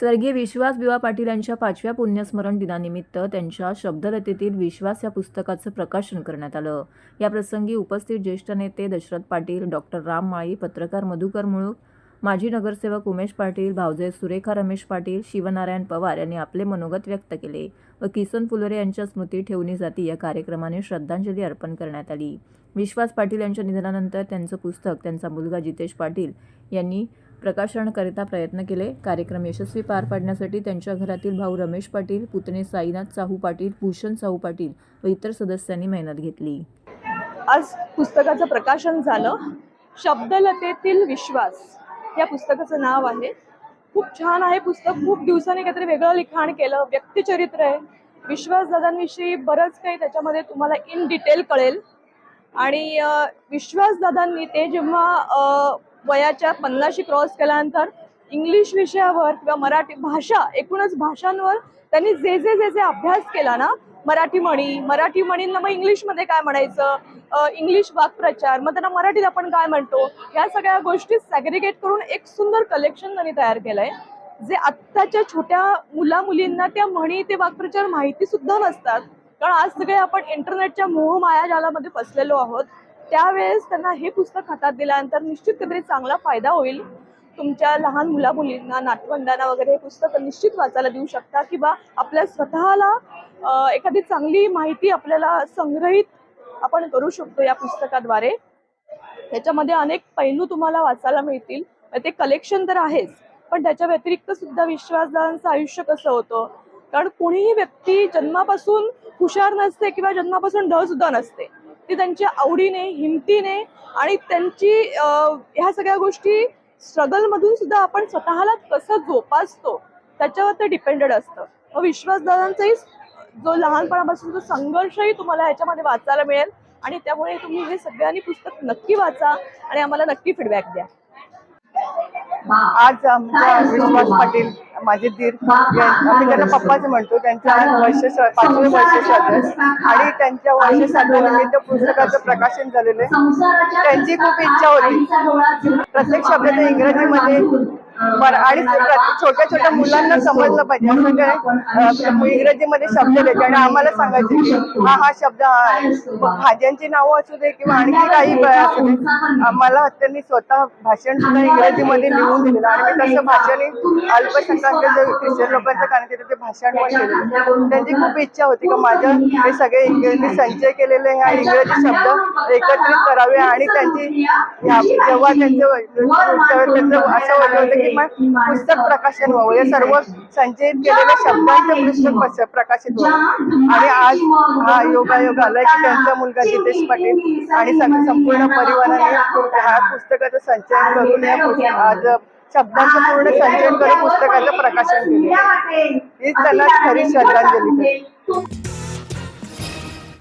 स्वर्गीय विश्वास बिवा पाटील यांच्या पाचव्या पुण्यस्मरण दिनानिमित्त त्यांच्या शब्दलतेतील विश्वास या पुस्तकाचं प्रकाशन करण्यात आलं. या प्रसंगी उपस्थित ज्येष्ठ नेते दशरथ पाटील डॉक्टर राम माळी पत्रकार मधुकर मुळूक माजी नगरसेवक उमेश पाटील भावजे सुरेखा रमेश पाटील शिवनारायण पवार यांनी आपले मनोगत व्यक्त केले व किसन फुलोरे यांच्या स्मृती ठेवणी जाती या कार्यक्रमाने श्रद्धांजली अर्पण करण्यात आली. विश्वास पाटील यांच्या निधनानंतर त्यांचं पुस्तक त्यांचा मुलगा जितेश पाटील यांनी प्रकाशनाकरिता प्रयत्न केले. कार्यक्रम यशस्वी पार पाडण्यासाठी त्यांच्या घरातील भाऊ रमेश पाटील पुतणे साईनाथ साहू पाटील भूषण साहू पाटील व इतर सदस्यांनी मेहनत घेतली. आज पुस्तकाचं प्रकाशन झालं. शब्दलतेतील विश्वास. या पुस्तकाचं नाव आहे. खूप छान आहे पुस्तक. खूप दिवसांनी काहीतरी वेगळं लिखाण केलं. व्यक्तिचरित्र आहे. विश्वासदादांविषयी बरंच काही त्याच्यामध्ये तुम्हाला इन डिटेल कळेल. आणि विश्वासदादांनी ते जेव्हा वयाच्या पन्नाशी क्रॉस केल्यानंतर इंग्लिश विषयावर किंवा मराठी भाषा एकूणच भाषांवर त्यांनी जे जे जे जे अभ्यास केला ना मराठी म्हणी मराठी म्हणींना मग इंग्लिशमध्ये काय म्हणायचं? इंग्लिश वाक्प्रचार मग त्यांना मराठीत आपण काय म्हणतो? या सगळ्या गोष्टी सॅग्रिगेट करून एक सुंदर कलेक्शन त्यांनी तयार केलंय जे आत्ताच्या छोट्या मुला मुलींना त्या म्हणी ते वाक्प्रचार माहिती सुद्धा नसतात. कारण आज सगळे आपण इंटरनेटच्या मोहमाया जालामध्ये फसलेलो आहोत. त्यावेळेस त्यांना हे पुस्तक हातात दिल्यानंतर निश्चित काहीतरी चांगला फायदा होईल. तुमच्या लहान मुला मुलींना नाटवंडांना वगैरे हे पुस्तक निश्चित वाचायला देऊ शकता किंवा आपल्या स्वतःला एखादी चांगली माहिती आपल्याला संग्रहित आपण करू शकतो या पुस्तकाद्वारे. त्याच्यामध्ये अनेक पैलू तुम्हाला वाचायला मिळतील. ते कलेक्शन तर आहेच पण त्याच्या व्यतिरिक्त सुद्धा विश्वासदारांचं आयुष्य कसं होतं? कारण कोणीही व्यक्ती जन्मापासून हुशार नसते किंवा जन्मापासून ढ सुद्धा नसते. ती त्यांच्या आवडीने हिमतीने आणि त्यांची ह्या सगळ्या गोष्टी स्ट्रगल मधून सुद्धा आपण स्वतःला कसं जोपासतो त्याच्यावर ते डिपेंडेड असतं. मग विश्वासदारांचाही जो लहानपणापासून जो संघर्षही तुम्हाला ह्याच्यामध्ये वाचायला मिळेल आणि त्यामुळे तुम्ही हे सगळ्यांनी पुस्तक नक्की वाचा आणि आम्हाला नक्की फीडबॅक द्या. आज आमच्या विश्वास पाटील माझे दीर आम्ही त्यांना पप्पाच म्हणतो त्यांच्या वर्ष पाचवे वर्ष श्राद्ध. आणि त्यांच्या वर्ष श्राद्धानिमित्त पुस्तकाचं प्रकाशन झालेलं आहे. त्यांची खूप इच्छा होती. प्रत्येक शब्दाचं इंग्रजीमध्ये बरं आणि छोट्या छोट्या मुलांना समजलं पाहिजे. म्हणजे, इंग्रजीमध्ये शब्द द्यायचे आणि आम्हाला सांगायचे की हा हा शब्द हा आहे. भाज्यांची नावं असू दे किंवा आणखी काही असू दे. आम्हाला त्यांनी स्वतः भाषण सुद्धा इंग्रजीमध्ये लिहून दिलेलं आणि मी तसं भाषण अल्पसंख्याक जे ख्रिश्चन लोकांचं कारण तिथे ते भाषण पण केलेलं त्यांची खूप इच्छा होती की माझ्या हे सगळे इंग्रजी संचय केलेले ह्या इंग्रजी शब्द एकत्रित करावे. आणि त्यांची जेव्हा त्यांचं त्यांचं असं वाटलं होतं की मग पुस्तक प्रकाशन व्हावं. या सर्व संचयित केलेल्या शब्दांचं पुस्तक प्रकाशित व्हावं. आणि आज हा योगायोग आलाय की त्यांचा मुलगा जितेश पाटील आणि संपूर्ण परिवाराने ह्या पुस्तकाचं संचयन करून या आज शब्दांचं पूर्ण संचयन करून पुस्तकाचं प्रकाशन केलं हीच त्यांना खरी श्रद्धांजली